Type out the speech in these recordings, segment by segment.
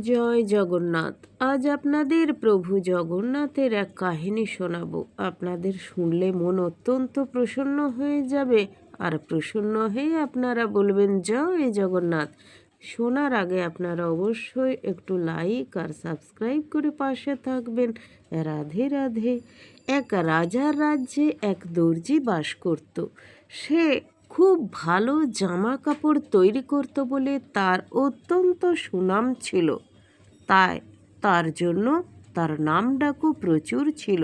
জয় জগন্নাথ। আজ আপনাদের প্রভু জগন্নাথের এক কাহিনী শোনাবো। আপনাদের শুনলে মন অত্যন্ত প্রসন্ন হয়ে যাবে। আর প্রসন্ন হয়ে আপনারা বলবেন, জয় জগন্নাথ। শোনার আগে আপনারা অবশ্যই একটু লাইক আর সাবস্ক্রাইব করে পাশে থাকবেন। রাধে রাধে। এক রাজার রাজ্যে এক দর্জি বাস করত। সে খুব ভালো জামা কাপড় তৈরি করত বলে তার অত্যন্ত সুনাম ছিল। তাই তার জন্য তার নাম ডাকু প্রচুর ছিল।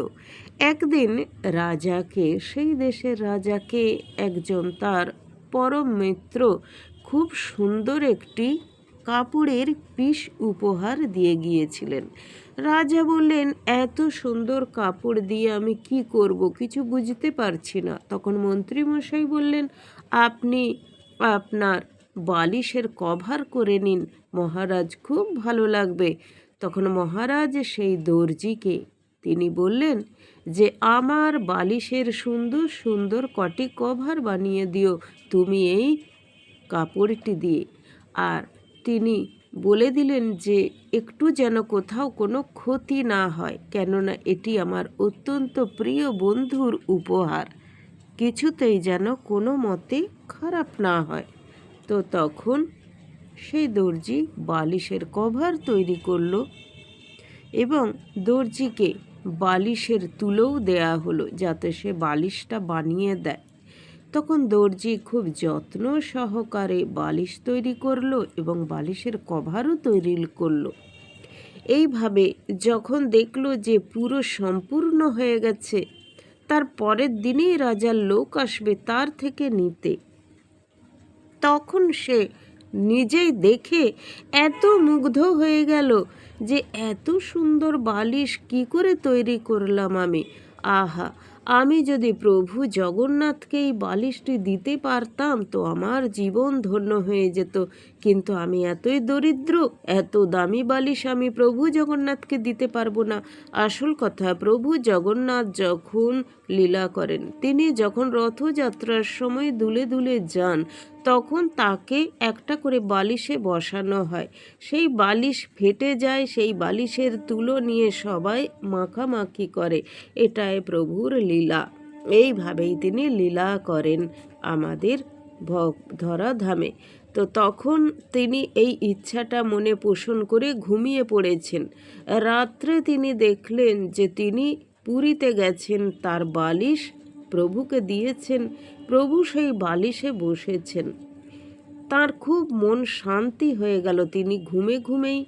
একদিন রাজাকে, সেই দেশের রাজাকে একজন তার পরম মিত্র, খুব সুন্দর একটি কাপড়ের পিস উপহার দিয়ে গিয়েছিলেন। রাজা বললেন, এত সুন্দর কাপড় দিয়ে আমি কি করব, কিছু বুঝতে পারছি না। তখন মন্ত্রীমশাই বললেন, আপনি আপনার বালিশের কভার করে নিন, মহারাজ, খুব ভালো লাগবে। তখন মহারাজ সেই দর্জিকে, তিনি বললেন, যে আমার বালিশের সুন্দর সুন্দর কটি কভার বানিয়ে দিও, তুমি এই কাপড়টি দিয়ে। আর তিনি বলে দিলেন যে, একটু যেন কোথাও কোনো ক্ষতি না হয়, কেননা এটি আমার অত্যন্ত প্রিয় বন্ধুর উপহার। কিছুতেই যেন কোনো মতে খারাপ না হয়। তো তখন সেই দর্জি বালিশের কভার তৈরি করল এবং দর্জিকে বালিশের তুলোও দেয়া হলো, যাতে সে বালিশটা বানিয়ে দেয়। তখন দর্জি খুব যত্ন সহকারে বালিশ তৈরি করল এবং বালিশের কভারও তৈরি করল। এইভাবে যখন দেখল যে পুরো সম্পূর্ণ হয়ে গেছে, তার পরের দিনেই রাজার লোক আসবে তার থেকে নিতে। তখন সে নিজেই দেখে এত মুগ্ধ হয়ে গেল যে এত সুন্দর বালিশ কি করে তৈরি করলাম আমি? আহা আমি যদি প্রভু জগন্নাথকে এই বালিশটি দিতে পারতাম, তো আমার জীবন ধন্য হয়ে যেত। কিন্তু আমি এতই দরিদ্র, এত দামি বালিশ আমি প্রভু জগন্নাথকে দিতে পারব না। আসল কথা, প্রভু জগন্নাথ যখন লীলা করেন, তিনি যখন রথযাত্রার সময় দুলে দুলে যান, তখন তাকে একটা করে বালিশে বসানো হয়। সেই বালিশ ফেটে যায়, সেই বালিশের তুলো নিয়ে সবাই মাখামাখি করে। এটাই প্রভুর লীলা। এইভাবেই তিনি লীলা করেন আমাদের ধরাধামে তো তখন তিনি এই ইচ্ছাটা মনে পোষণ করে ঘুমিয়ে পড়েছেন। রাত্রে তিনি দেখলেন যে তিনি পুরীতে গেছেন, তার বালিশ প্রভুকে দিয়েছেন। প্রভু সেই বালিশে বসেছেন। তার খুব মন শান্তি হয়ে গেল। তিনি ঘুমে ঘুমেই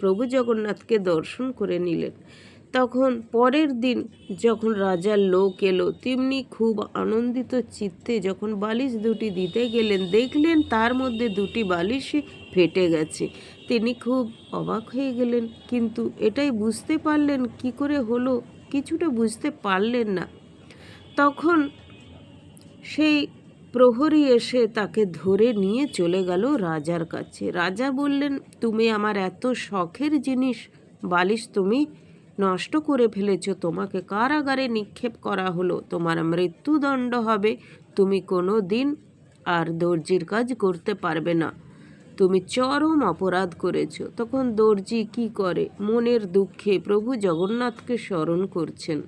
প্রভু জগন্নাথকে দর্শন করে নিলেন। তখন পরের দিন যখন রাজার লোক এলো, তেমনি খুব আনন্দিত চিত্তে যখন বালিশ দুটি দিতে গেলেন, দেখলেন তার মধ্যে দুটি বালিশই ফেটে গেছে। তিনি খুব অবাক হয়ে গেলেন। কিন্তু এটাই বুঝতে পারলেন, কি করে হলো? কিছুটা বুঝতে পারলেন না। তখন সেই প্রহরী এসে তাকে ধরে নিয়ে চলে গেল রাজার কাছে। রাজা বললেন, তুমি আমার এত শখের জিনিস, বালিশ তুমি নষ্ট করে ফেলেছ, তোমাকে কারাগারে নিক্ষেপ করা হলো, তোমার মৃত্যুদণ্ড হবে, তুমি কোনো দিন আর দর্জির কাজ করতে পারবে না। তুমি চরম অপরাধ করেছ, তখন দর্জি কি করে? মনের দুঃখে প্রভু জগন্নাথকে স্মরণ করছেন।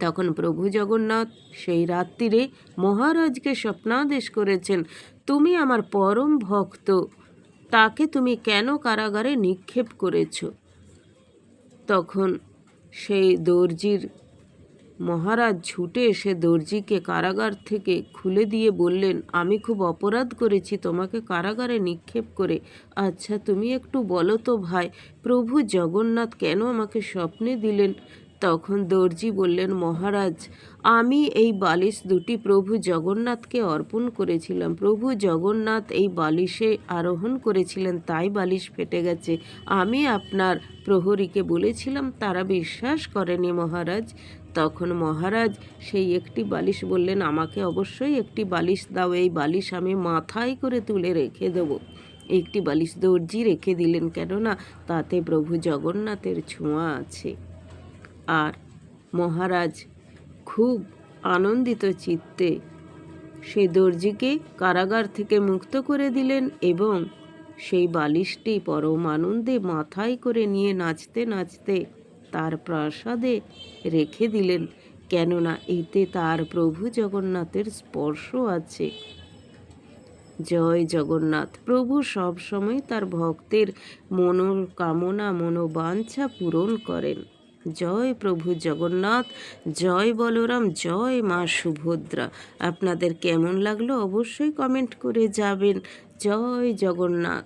তখন প্রভু জগন্নাথ সেই রাত্রিরে মহারাজকে স্বপ্নাদেশ করেছেন, তুমি আমার পরম ভক্ত, তাকে তুমি কেন কারাগারে নিক্ষেপ করেছ? তখন সেই দর্জির মহারাজ ছুটে এসে দর্জিকে কারাগার থেকে খুলে দিয়ে বললেন, আমি খুব অপরাধ করেছি তোমাকে কারাগারে নিক্ষেপ করে। আচ্ছা তুমি একটু বলো তো ভাই, প্রভু জগন্নাথ কেন আমাকে স্বপ্নে দিলেন? তখন দর্জি বললেন, মহারাজ, আমি এই বালিশ দুটি প্রভু জগন্নাথকে অর্পণ করেছিলাম। প্রভু জগন্নাথ এই বালিশে আরোহণ করেছিলেন, তাই বালিশ ফেটে গেছে। আমি আপনার প্রহরীকে বলেছিলাম, তারা বিশ্বাস করেনি, মহারাজ। তখন মহারাজ সেই একটি বালিশ বললেন, আমাকে অবশ্যই একটি বালিশ দাও, এই বালিশ আমি মাথায় করে তুলে রেখে দেবো। একটি বালিশ দর্জি রেখে দিলেন, কেননা তাতে প্রভু জগন্নাথের ছোঁয়া আছে। আর মহারাজ খুব আনন্দিত চিত্তে সে দর্জিকে কারাগার থেকে মুক্ত করে দিলেন এবং সেই বালিশটি পরম আনন্দে মাথায় করে নিয়ে নাচতে নাচতে তার প্রাসাদে রেখে দিলেন। কেননা এতে তার প্রভু জগন্নাথের স্পর্শ আছে। জয় জগন্নাথ, প্রভু সবসময় তার ভক্তের মনোকামনা, মনোবাঞ্ছা পূরণ করেন। জয় প্রভু জগন্নাথ, জয় বলরাম, জয় মা সুভদ্রা। আপনাদের কেমন লাগল অবশ্যই কমেন্ট করে যাবেন। জয় জগন্নাথ।